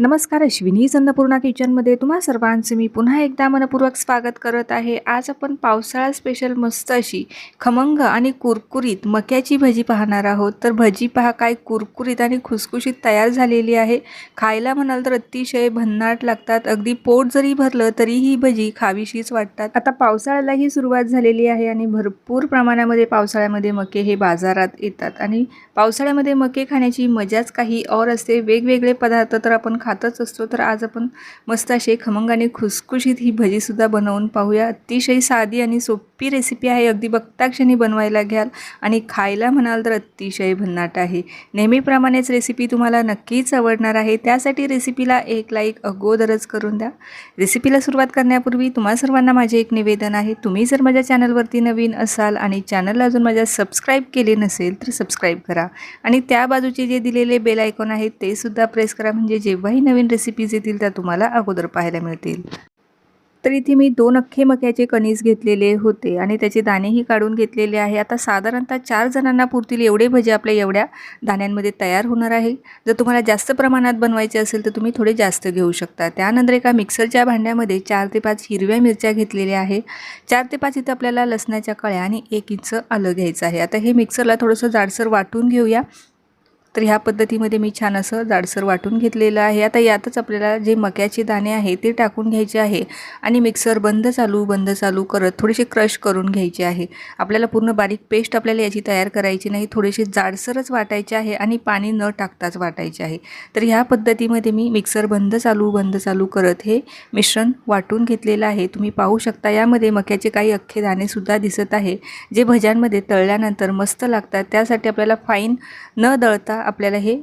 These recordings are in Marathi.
नमस्कार अश्विनी अन्नपूर्णा किचनमध्ये तुम्हा सर्वांचे मी पुन्हा एकदा मनपूर्वक स्वागत करत आहे. आज आपण पावसाळा स्पेशल मस्त अशी खमंग आणि कुरकुरीत मक्याची भजी पाहणार आहोत. तर भजी पहा काय कुरकुरीत आणि खुसखुशीत तयार झालेली आहे. खायला म्हणाल तर अतिशय भन्नाट लागतात. अगदी पोट जरी भरलं तरी ही भजी खावीशीच वाटतात. आता पावसाळ्यालाही सुरुवात झालेली आहे आणि भरपूर प्रमाणामध्ये पावसाळ्यामध्ये मके हे बाजारात येतात आणि पावसाळ्यामध्ये मके खाण्याची मजाच काही और असते. वेगवेगळे पदार्थ तर आपण खातच असतो. तर आज आपण मस्त असे खमंग आणि खुसखुशीत ही भजीसुद्धा बनवून पाहूया. अतिशय साधी आणि सोपी रेसिपी आहे अगदी बघता क्षणी बनवायला घ्याल. आणि खायला म्हणाल तर अतिशय भन्नाट आहे. नेहमीप्रमाणेच रेसिपी तुम्हाला नक्कीच आवडणार आहे. त्यासाठी रेसिपीला एक लाईक अगोदरच करून द्या. रेसिपीला सुरुवात करण्यापूर्वी तुम्हा सर्वांना माझे एक निवेदन आहे. तुम्ही जर माझ्या चॅनलवरती नवीन असाल आणि चॅनलला अजून माझ्या सबस्क्राईब केले नसेल तर सबस्क्राईब करा. आणि त्या बाजूचे जे दिलेले बेल आयकॉन आहेत ते सुद्धा प्रेस करा. म्हणजे जेव्हाही नवीन रेसिपीज येतील त्या तुम्हाला अगोदर पाहायला मिळतील. तर इथे मी दोन अख्खे मक्याचे कणीस घेतलेले होते आणि त्याचे दाणेही काढून घेतलेले आहे. आता साधारणतः चार जणांना पुरतील एवढे भजे आपल्या एवढ्या दाण्यांमध्ये तयार होणार आहे. जर तुम्हाला जास्त प्रमाणात बनवायचे असेल तर तुम्ही थोडे जास्त घेऊ शकता. त्यानंतर एका मिक्सरच्या भांड्यामध्ये चार ते पाच हिरव्या मिरच्या घेतलेल्या आहे. चार ते पाच इथं आपल्याला लसणाच्या कळ्या आणि एक इंच आलं घ्यायचं आहे. आता हे मिक्सरला थोडंसं जाडसर वाटून घेऊया. तर ह्या पद्धतीमध्ये मी छान असं जाडसर वाटून घेतलेलं आहे. आता यातच आपल्याला जे मक्याचे दाणे आहे ते टाकून घ्यायचे आहे आणि मिक्सर बंद चालू बंद चालू करत थोडेसे क्रश करून घ्यायचे आहे. आपल्याला पूर्ण बारीक पेस्ट आपल्याला याची तयार करायची नाही थोडेसे जाडसरच वाटायचे आहे आणि पाणी न टाकताच वाटायचे आहे. तर ह्या पद्धतीमध्ये मी मिक्सर बंद चालू बंद चालू करत हे मिश्रण वाटून घेतलेलं आहे. तुम्ही पाहू शकता यामध्ये मक्याचे काही अख्खे दाणेसुद्धा दिसत आहे जे भज्यांमध्ये तळल्यानंतर मस्त लागतात. त्यासाठी आपल्याला फाईन न दळता आपल्याला हे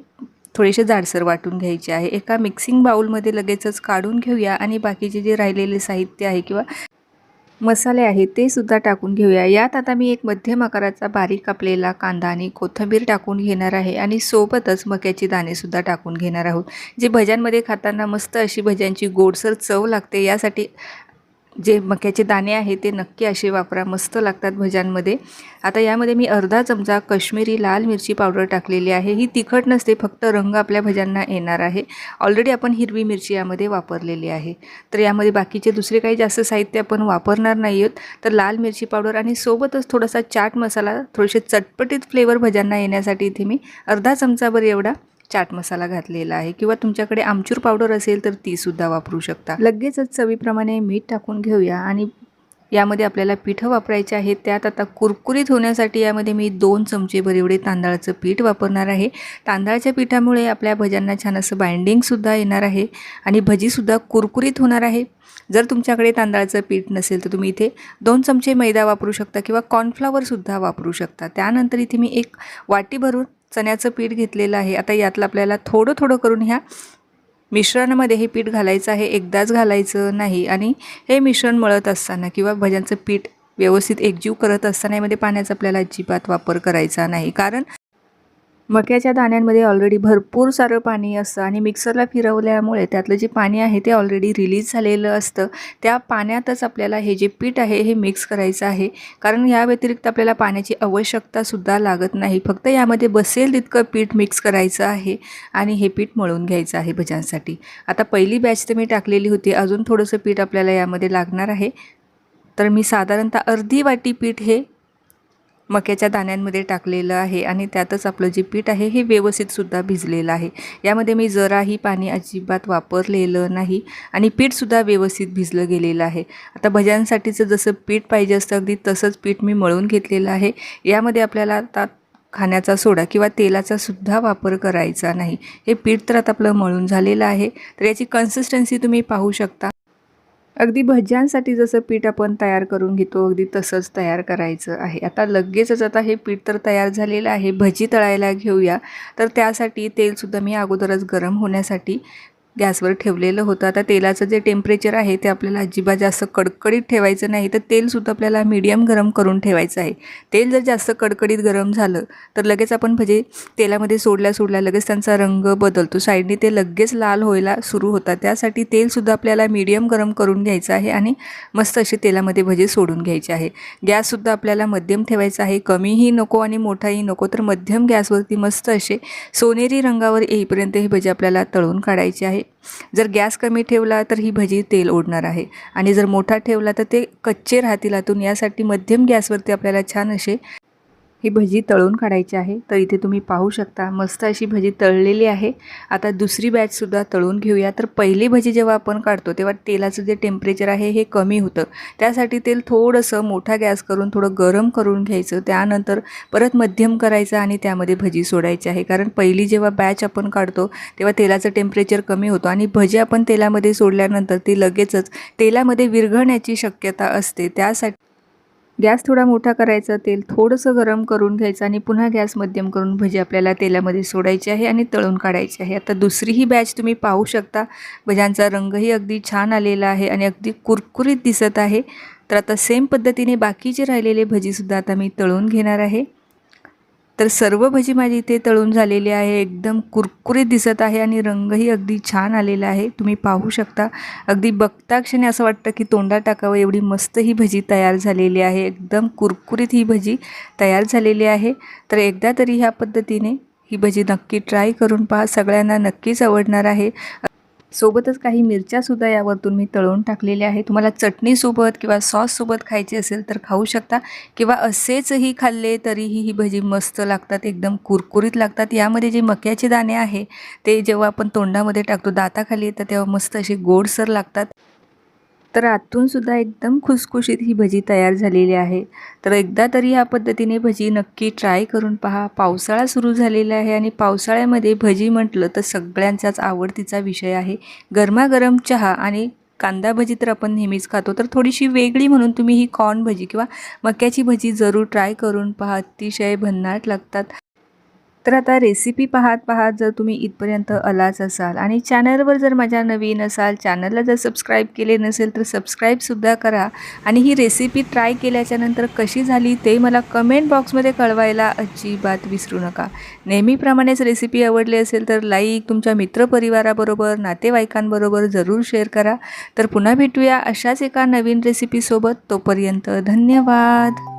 थोडेसे जाडसर वाटून घ्यायचे आहे. एका मिक्सिंग बाऊलमध्ये लगेचच काढून घेऊया आणि बाकीचे जे राहिलेले साहित्य आहे किंवा मसाले आहेत ते सुद्धा टाकून घेऊया. यात आता मी एक मध्यम आकाराचा बारीक कापलेला कांदा आणि कोथिंबीर टाकून घेणार आहे आणि सोबतच मक्याचे दाणेसुद्धा टाकून घेणार आहोत. जे भज्यांमध्ये खाताना मस्त अशी भज्यांची गोडसर चव लागते यासाठी जे मक्याचे दाणे आहे ते नक्की असे वापरा मस्त लागतात भज्यांमध्ये. आता यामध्ये मी अर्धा चमचा कश्मीरी लाल मिरची पावडर टाकलेली आहे. ही तिखट नसते फक्त रंग आपल्या भज्यांना येणार आहे. ऑलरेडी आपण हिरवी मिरची यामध्ये वापरलेली आहे. तर यामध्ये बाकीचे दुसरे काही जास्त साहित्य आपण वापरणार नाही आहोत तर लाल मिरची पावडर आणि सोबतच थोडासा चाट मसाला थोडेसे चटपटीत फ्लेवर भज्यांना येण्यासाठी इथे मी अर्धा चमचाभर एवढा चाट मसाला घातलेला आहे किंवा तुमच्याकडे आमचूर पावडर असेल तर तीसुद्धा वापरू शकता. लगेचच चवीप्रमाणे मीठ टाकून घेऊया आणि यामध्ये आपल्याला पिठं वापरायचे आहेत. त्यात आता कुरकुरीत होण्यासाठी यामध्ये मी दोन चमचेभर एवढे तांदळाचं पीठ वापरणार आहे. तांदळाच्या पिठामुळे आपल्या भज्यांना छान असं बाइंडिंगसुद्धा येणार आहे आणि भजीसुद्धा कुरकुरीत होणार आहे. जर तुमच्याकडे तांदळाचं पीठ नसेल तर तुम्ही इथे दोन चमचे मैदा वापरू शकता किंवा कॉर्नफ्लॉवरसुद्धा वापरू शकता. त्यानंतर इथे मी एक वाटी भरून चण्याचं पीठ घेतलेलं आहे. आता यातलं आपल्याला थोडं थोडं करून ह्या मिश्रणामध्ये हे पीठ घालायचं आहे एकदाच घालायचं नाही आणि हे मिश्रण मळत असताना किंवा भज्यांचं पीठ व्यवस्थित एकजीव करत असताना यामध्ये पाण्याचा आपल्याला अजिबात वापर करायचा नाही. कारण मक्याच्या दाण्यांमध्ये ऑलरेडी भरपूर सारं पाणी असतं आणि मिक्सरला फिरवल्यामुळे त्यातलं जे पाणी आहे ते ऑलरेडी रिलीज झालेलं असतं. त्या पाण्यातच आपल्याला हे जे पीठ आहे हे मिक्स करायचं आहे. कारण या व्यतिरिक्त आपल्याला पाण्याची आवश्यकतासुद्धा लागत नाही. फक्त यामध्ये बसेल तितकं पीठ मिक्स करायचं आहे आणि हे पीठ मळून घ्यायचं आहे भज्यांसाठी. आता पहिली बॅच तर मी टाकलेली होती. अजून थोडंसं पीठ आपल्याला यामध्ये लागणार आहे. तर मी साधारणतः अर्धी वाटी पीठ हे मक्याच्या दाण्यांमध्ये टाकलेलं आहे आणि त्यातच आपलं जे पीठ आहे हे व्यवस्थितसुद्धा भिजलेलं आहे. यामध्ये मी जराही पाणी अजिबात वापरलेलं नाही आणि पीठसुद्धा व्यवस्थित भिजलं गेलेलं आहे. आता भज्यांसाठीचं जसं पीठ पाहिजे असतं अगदी तसंच पीठ मी मळून घेतलेलं आहे. यामध्ये आपल्याला आता खाण्याचा सोडा किंवा तेलाचा सुद्धा वापर करायचा नाही. हे पीठ तर आता आपलं मळून झालेलं आहे. तर याची कन्सिस्टन्सी तुम्ही पाहू शकता. अगदी भज्यांसाठी जसं पीठ आपण तयार करून घेतो अगदी तसंच तयार करायचं आहे. आता लगेचच आता हे पीठ तर तयार झालेलं आहे. भजी तळायला घेऊया. तर त्यासाठी तेलसुद्धा मी अगोदरच गरम होण्यासाठी गॅसवर ठेवलेलं होतं. आता तेलाचं जे टेम्परेचर आहे ते आपल्याला अजिबात जास्त कडकडीत ठेवायचं नाही. तर तेलसुद्धा आपल्याला मीडियम गरम करून ठेवायचं आहे. तेल जर जास्त कडकडीत गरम झालं तर लगेच आपण भजे तेलामध्ये सोडल्या सोडल्या लगेच त्यांचा रंग बदलतो. साईडने ते लगेच लाल व्हायला सुरू होतात. त्यासाठी तेलसुद्धा आपल्याला मीडियम गरम करून घ्यायचं आहे आणि मस्त असे तेलामध्ये भजे सोडून घ्यायचे आहे. गॅससुद्धा आपल्याला मध्यम ठेवायचा आहे. कमीही नको आणि मोठाही नको तर मध्यम गॅसवरती मस्त असे सोनेरी रंगावर येईपर्यंत हे भजे आपल्याला तळून काढायचे आहे. जर गॅस कमी ठेवला तर ही भजी तेल ओढणार आहे. आणि जर मोठा ठेवला तर ते कच्चे राहतील. आतून यासाठी मध्यम गॅसवरती आपल्याला छान असे ही भजी तळून काढायची आहे. तर इथे तुम्ही पाहू शकता मस्त अशी भजी तळलेली आहे. आता दुसरी बॅचसुद्धा तळून घेऊया. तर पहिली भजी जेव्हा आपण काढतो तेव्हा तेलाचं जे टेम्परेचर आहे हे कमी होतं. त्यासाठी तेल थोडंसं मोठा गॅस करून थोडं गरम करून घ्यायचं. त्यानंतर परत मध्यम करायचं आणि त्यामध्ये भजी सोडायची आहे. कारण पहिली जेव्हा बॅच आपण काढतो तेव्हा तेलाचं टेम्परेचर कमी होतं आणि भजी आपण तेलामध्ये सोडल्यानंतर ती लगेचच तेलामध्ये विरघळण्याची शक्यता असते. त्यासाठी गॅस थोडा मोठा करायचा तेल थोडंसं गरम करून घ्यायचं आणि पुन्हा गॅस मध्यम करून भजी आपल्याला तेलामध्ये सोडायची आहे आणि तळून काढायची आहे. आता दुसरीही बॅच तुम्ही पाहू शकता. भज्यांचा रंगही अगदी छान आलेला आहे आणि अगदी कुरकुरीत दिसत आहे. तर आता सेम पद्धतीने बाकीचे राहिलेले भजीसुद्धा आता मी तळून घेणार आहे. तर सर्व भजी माझी इथे तळून झालेली आहे. एकदम कुरकुरीत दिसत आहे आणि रंगही अगदी छान आलेला आहे. तुम्ही पाहू शकता. अगदी बघता क्षणी असं वाटतं की तोंडात टाकावं एवढी मस्त ही भजी तयार झालेली आहे. एकदम कुरकुरीत ही भजी तयार झालेली आहे. तर एकदा तरी ह्या पद्धतीने ही भजी नक्की ट्राय करून पहा. सगळ्यांना नक्कीच आवडणार आहे. सोबतच काही मिरच्यासुद्धा यावरतून मी तळून टाकलेल्या आहे तुम्हाला चटणीसोबत किंवा सॉससोबत खायची असेल तर खाऊ शकता. किंवा असेचही खाल्ले तरीही ही भजी मस्त लागतात एकदम कुरकुरीत लागतात. यामध्ये जे मक्याचे दाणे आहे ते जेव्हा आपण तोंडामध्ये टाकतो दाताखाली येतात तेव्हा मस्त असे गोडसर लागतात. तर आतूनसुद्धा एकदम खुसखुशीत ही भजी तयार झालेली आहे. तर एकदा तरी ह्या पद्धतीने भजी नक्की ट्राय करून पहा. पावसाळा सुरू झालेला आहे आणि पावसाळ्यामध्ये भजी म्हटलं तर सगळ्यांचाच आवडतीचा विषय आहे. गरमागरम चहा आणि कांदा भजी तर आपण नेहमीच खातो. तर थोडीशी वेगळी म्हणून तुम्ही ही कॉर्न भजी किंवा मक्याची भजी जरूर ट्राय करून पहा. अतिशय भन्नाट लागतात. तर आता रेसिपी पाहत पाहत जर तुम्ही इथपर्यंत आलाच असाल आणि चॅनलवर जर माझ्या नवीन असाल चॅनलला जर सबस्क्राईब केले नसेल तर सबस्क्राईबसुद्धा करा. आणि ही रेसिपी ट्राय केल्याच्यानंतर कशी झाली ते मला कमेंट बॉक्समध्ये कळवायला अजिबात विसरू नका. नेहमीप्रमाणेच रेसिपी आवडली असेल तर लाईक तुमच्या मित्रपरिवाराबरोबर नातेवाईकांबरोबर जरूर शेअर करा. तर पुन्हा भेटूया अशाच एका नवीन रेसिपीसोबत तोपर्यंत धन्यवाद.